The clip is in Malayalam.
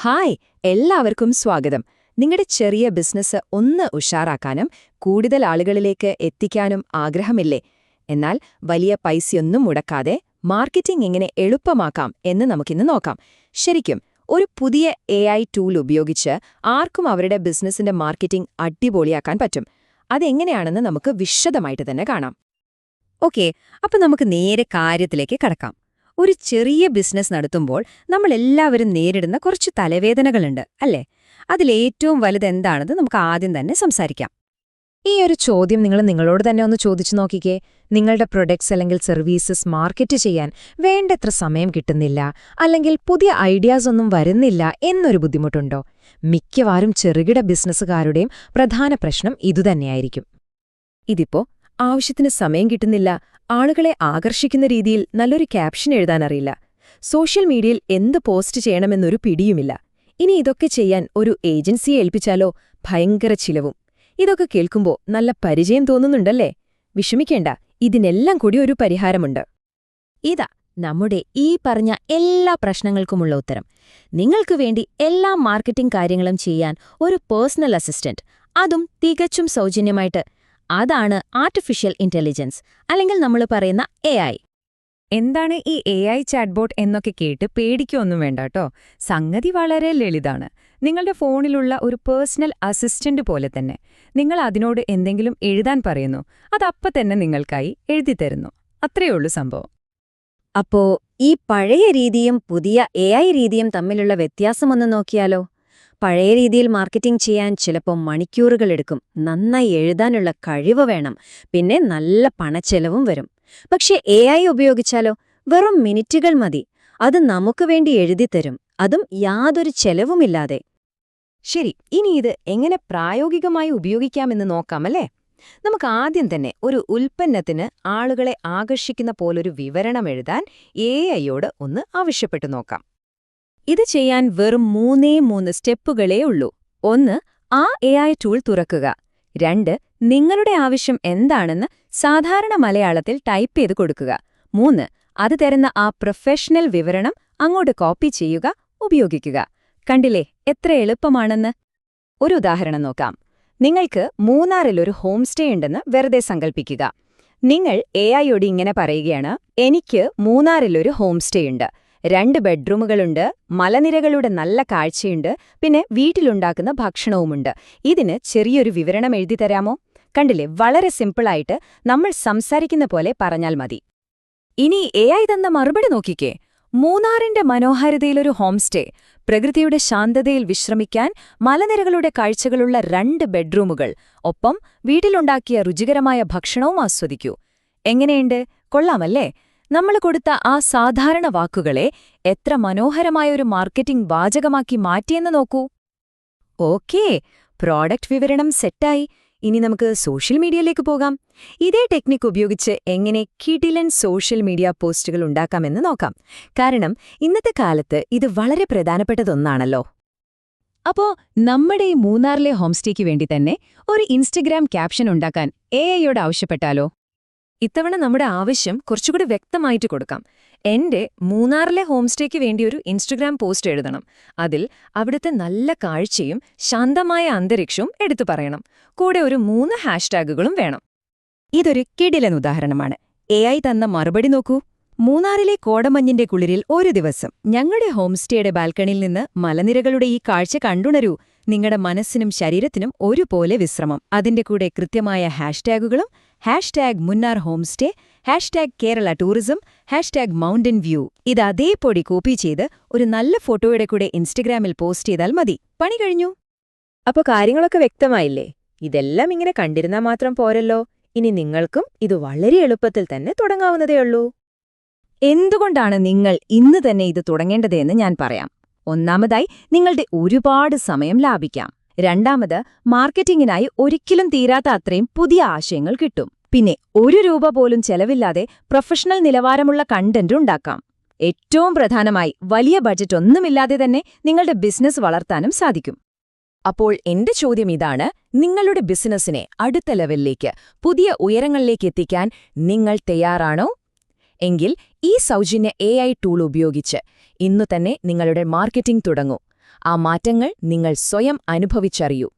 ഹായ് എല്ലാവർക്കും സ്വാഗതം. നിങ്ങളുടെ ചെറിയ ബിസിനസ് ഒന്ന് ഉഷാറാക്കാനും കൂടുതൽ ആളുകളിലേക്ക് എത്തിക്കാനും ആഗ്രഹമില്ലേ? എന്നാൽ വലിയ പൈസയൊന്നും മുടക്കാതെ മാർക്കറ്റിംഗ് എങ്ങനെ എളുപ്പമാക്കാം എന്ന് നമുക്കിന്ന് നോക്കാം. ശരിക്കും ഒരു പുതിയ എ ഐ ടൂൾ ഉപയോഗിച്ച് ആർക്കും അവരുടെ ബിസിനസിന്റെ മാർക്കറ്റിംഗ് അടിപൊളിയാക്കാൻ പറ്റും. അതെങ്ങനെയാണെന്ന് നമുക്ക് വിശദമായിട്ട് തന്നെ കാണാം. ഓക്കെ അപ്പം നമുക്ക് നേരെ കാര്യത്തിലേക്ക് കടക്കാം. ഒരു ചെറിയ ബിസിനസ് നടത്തുമ്പോൾ നമ്മളെല്ലാവരും നേരിടുന്ന കുറച്ച് തലവേദനകളുണ്ട് അല്ലേ? അതിലേറ്റവും വലുതെന്താണെന്ന് നമുക്ക് ആദ്യം തന്നെ സംസാരിക്കാം. ഈ ഒരു ചോദ്യം നിങ്ങൾ നിങ്ങളോട് തന്നെ ഒന്ന് ചോദിച്ചു നോക്കിക്കേ. നിങ്ങളുടെ പ്രൊഡക്ട്സ് അല്ലെങ്കിൽ സർവീസസ് മാർക്കറ്റ് ചെയ്യാൻ വേണ്ടത്ര സമയം കിട്ടുന്നില്ല അല്ലെങ്കിൽ പുതിയ ഐഡിയാസ് ഒന്നും വരുന്നില്ല എന്നൊരു ബുദ്ധിമുട്ടുണ്ടോ? മിക്കവാറും ചെറുകിട ബിസിനസ്സുകാരുടെയും പ്രധാന പ്രശ്നം ഇതുതന്നെയായിരിക്കും. ഇതിപ്പോ ആവശ്യത്തിന് സമയം കിട്ടുന്നില്ല. ആളുകളെ ആകർഷിക്കുന്ന രീതിയിൽ നല്ലൊരു ക്യാപ്ഷൻ എഴുതാനറിയില്ല സോഷ്യൽ മീഡിയയിൽ എന്ത് പോസ്റ്റ് ചെയ്യണമെന്നൊരു പിടിയുമില്ല. ഇനി ഇതൊക്കെ ചെയ്യാൻ ഒരു ഏജൻസിയെ ഏൽപ്പിച്ചാലോ? ഭയങ്കര ചിലവും. ഇതൊക്കെ കേൾക്കുമ്പോൾ നല്ല പരിചയം തോന്നുന്നുണ്ടല്ലേ? വിഷമിക്കേണ്ട. ഇതിനെല്ലാം കൂടി ഒരു പരിഹാരമുണ്ട്. ഇതാ നമ്മുടെ ഈ പറഞ്ഞ എല്ലാ പ്രശ്നങ്ങൾക്കുമുള്ള ഉത്തരം. നിങ്ങൾക്ക് വേണ്ടി എല്ലാ മാർക്കറ്റിംഗ് കാര്യങ്ങളും ചെയ്യാൻ ഒരു പേഴ്സണൽ അസിസ്റ്റന്റ്. അതും തികച്ചും സൗജന്യമായിട്ട് അതാണ് ആർട്ടിഫിഷ്യൽ ഇന്റലിജൻസ് അല്ലെങ്കിൽ നമ്മൾ പറയുന്ന എ എന്താണ് ഈ എ ഐ ചാറ്റ്ബോട്ട് എന്നൊക്കെ കേട്ട് പേടിക്കൊന്നും വേണ്ട കേട്ടോ സംഗതി വളരെ ലളിതാണ്. നിങ്ങളുടെ ഫോണിലുള്ള ഒരു പേഴ്സണൽ അസിസ്റ്റന്റ് പോലെ തന്നെ. നിങ്ങൾ അതിനോട് എന്തെങ്കിലും എഴുതാൻ പറയുന്നു. അതപ്പം തന്നെ നിങ്ങൾക്കായി എഴുതിത്തരുന്നു അത്രയുള്ളൂ സംഭവം. അപ്പോ ഈ പഴയ രീതിയും പുതിയ എ രീതിയും തമ്മിലുള്ള വ്യത്യാസമൊന്ന് നോക്കിയാലോ? പഴയ രീതിയിൽ മാർക്കറ്റിംഗ് ചെയ്യാൻ ചിലപ്പോൾ മണിക്കൂറുകൾ എടുക്കും. നന്നായി എഴുതാനുള്ള കഴിവ് വേണം. പിന്നെ നല്ല പണച്ചെലവും വരും. പക്ഷേ എ ഐ ഉപയോഗിച്ചാലോ? വെറും മിനിറ്റുകൾ മതി. അത് നമുക്ക് വേണ്ടി എഴുതിത്തരും അതും യാതൊരു ചെലവുമില്ലാതെ. ശരി ഇനി ഇത് എങ്ങനെ പ്രായോഗികമായി ഉപയോഗിക്കാമെന്ന് നോക്കാമല്ലേ നമുക്ക് ആദ്യം തന്നെ ഒരു ഉൽപ്പന്നത്തിന് ആളുകളെ ആകർഷിക്കുന്ന പോലൊരു വിവരണം എഴുതാൻ എ ഐയോട് ഒന്ന് ആവശ്യപ്പെട്ടു നോക്കാം. ഇത് ചെയ്യാൻ വെറും മൂന്നേ മൂന്ന് സ്റ്റെപ്പുകളേ ഉള്ളൂ. ഒന്ന് ആ എ ഐ ടൂൾ തുറക്കുക. രണ്ട് നിങ്ങളുടെ ആവശ്യം എന്താണെന്ന് സാധാരണ മലയാളത്തിൽ ടൈപ്പ് ചെയ്ത് കൊടുക്കുക. മൂന്ന് അത് തരുന്ന ആ പ്രൊഫഷണൽ വിവരണം അങ്ങോട്ട് കോപ്പി ചെയ്യുക ഉപയോഗിക്കുക. കണ്ടില്ലേ എത്ര എളുപ്പമാണെന്ന്? ഒരു ഉദാഹരണം നോക്കാം. നിങ്ങൾക്ക് മൂന്നാറിൽ ഒരു ഹോം സ്റ്റേ ഉണ്ടെന്ന് വെറുതെ സങ്കൽപ്പിക്കുക. നിങ്ങൾ എ ഐയോട് ഇങ്ങനെ പറയുകയാണ് എനിക്ക് മൂന്നാറിലൊരു ഹോം സ്റ്റേ ഉണ്ട്. രണ്ട് ബെഡ്റൂമുകളുണ്ട് മലനിരകളുടെ നല്ല കാഴ്ചയുണ്ട് പിന്നെ വീട്ടിലുണ്ടാക്കുന്ന ഭക്ഷണവുമുണ്ട്. ഇതിന് ചെറിയൊരു വിവരണം എഴുതി തരാമോ? കണ്ടില്ലേ വളരെ സിമ്പിളായിട്ട് നമ്മൾ സംസാരിക്കുന്ന പോലെ പറഞ്ഞാൽ മതി. ഇനി എ ഐ തന്ന മറുപടി നോക്കിക്കേ. മൂന്നാറിന്റെ മനോഹാരിതയിലൊരു ഹോം സ്റ്റേ പ്രകൃതിയുടെ ശാന്തതയിൽ വിശ്രമിക്കാൻ മലനിരകളുടെ കാഴ്ചകളുള്ള രണ്ട് ബെഡ്റൂമുകൾ. ഒപ്പം വീട്ടിലുണ്ടാക്കിയ രുചികരമായ ഭക്ഷണവും ആസ്വദിക്കൂ. എങ്ങനെയുണ്ട്? കൊള്ളാമല്ലേ? നമ്മൾ കൊടുത്ത ആ സാധാരണ വാക്കുകളെ എത്ര മനോഹരമായ ഒരു മാർക്കറ്റിംഗ് വാചകമാക്കി മാറ്റിയെന്ന് നോക്കൂ. ഓക്കേ പ്രോഡക്റ്റ് വിവരണം സെറ്റായി. ഇനി നമുക്ക് സോഷ്യൽ മീഡിയയിലേക്ക് പോകാം. ഇതേ ടെക്നിക് ഉപയോഗിച്ച് എങ്ങനെ കിടിലൻ സോഷ്യൽ മീഡിയ പോസ്റ്റുകൾ ഉണ്ടാക്കാമെന്ന് നോക്കാം. കാരണം ഇന്നത്തെ കാലത്ത് ഇത് വളരെ പ്രധാനപ്പെട്ടതൊന്നാണല്ലോ. അപ്പോ നമ്മുടെ ഈ മൂന്നാറിലെ ഹോംസ്റ്റേക്ക് വേണ്ടി തന്നെ ഒരു ഇൻസ്റ്റഗ്രാം ക്യാപ്ഷൻ ഉണ്ടാക്കാൻ എ ഐയോട് ആവശ്യപ്പെട്ടാലോ? ഇത്തവണ നമ്മുടെ ആവശ്യം കുറച്ചുകൂടി വ്യക്തമായിട്ട് കൊടുക്കാം. എന്റെ മൂന്നാറിലെ ഹോംസ്റ്റേക്ക് വേണ്ടി ഒരു ഇൻസ്റ്റഗ്രാം പോസ്റ്റ് എഴുതണം. അതിൽ അവിടുത്തെ നല്ല കാഴ്ചയും ശാന്തമായ അന്തരീക്ഷവും എടുത്തു പറയണം. കൂടെ ഒരു മൂന്ന് ഹാഷ്ടാഗുകളും വേണം. ഇതൊരു കിടിലൻ ഉദാഹരണമാണ്. എ ഐ തന്ന മറുപടി നോക്കൂ. മൂന്നാറിലെ കോടമഞ്ഞിന്റെ കുളിരിൽ ഒരു ദിവസം ഞങ്ങളുടെ ഹോംസ്റ്റേയുടെ ബാൽക്കണിയിൽ നിന്ന് മലനിരകളുടെ ഈ കാഴ്ച കണ്ടുണരൂ. നിങ്ങളുടെ മനസ്സിനും ശരീരത്തിനും ഒരുപോലെ വിശ്രമം. അതിന്റെ കൂടെ കൃത്യമായ ഹാഷ്ടാഗുകളും hashtag Munnar homestay hashtag Kerala tourism hashtag mountain view. ഇത് അതേപൊടി കോപ്പി ചെയ്ത് ഒരു നല്ല ഫോട്ടോയുടെ കൂടെ ഇൻസ്റ്റഗ്രാമിൽ പോസ്റ്റ് ചെയ്താൽ മതി. പണി കഴിഞ്ഞു. അപ്പോൾ കാര്യങ്ങളൊക്കെ വ്യക്തമായില്ലേ? ഇതെല്ലാം ഇങ്ങനെ കണ്ടിരുന്നാൽ മാത്രം പോരല്ലോ. ഇനി നിങ്ങൾക്കും ഇത് വളരെ എളുപ്പത്തിൽ തന്നെ തുടങ്ങാവുന്നതേയുള്ളൂ. എന്തുകൊണ്ടാണ് നിങ്ങൾ ഇന്ന് തന്നെ ഇത് തുടങ്ങേണ്ടതെന്ന് ഞാൻ പറയാം. ഒന്നാമതായി നിങ്ങളുടെ ഒരുപാട് സമയം ലാഭിക്കാം. രണ്ടാമത് മാർക്കറ്റിംഗിനായി ഒരിക്കലും തീരാത്ത അത്രയും പുതിയ ആശയങ്ങൾ കിട്ടും. പിന്നെ ഒരു രൂപ പോലും ചെലവില്ലാതെ പ്രൊഫഷണൽ നിലവാരമുള്ള കണ്ടന്റ് ഉണ്ടാക്കാം. ഏറ്റവും പ്രധാനമായി വലിയ ബഡ്ജറ്റ് ഒന്നുമില്ലാതെ തന്നെ നിങ്ങളുടെ ബിസിനസ് വളർത്താനും സാധിക്കും. അപ്പോൾ എന്റെ ചോദ്യം ഇതാണ് നിങ്ങളുടെ ബിസിനസ്സിനെ അടുത്ത ലെവലിലേക്ക് പുതിയ ഉയരങ്ങളിലേക്ക് എത്തിക്കാൻ നിങ്ങൾ തയ്യാറാണോ? എങ്കിൽ ഈ സൗജന്യ എ ഐ ടൂൾ ഉപയോഗിച്ച് ഇന്നു തന്നെ നിങ്ങളുടെ മാർക്കറ്റിംഗ് തുടങ്ങൂ. ആ മാറ്റങ്ങൾ നിങ്ങൾ സ്വയം അനുഭവിച്ചറിയൂ.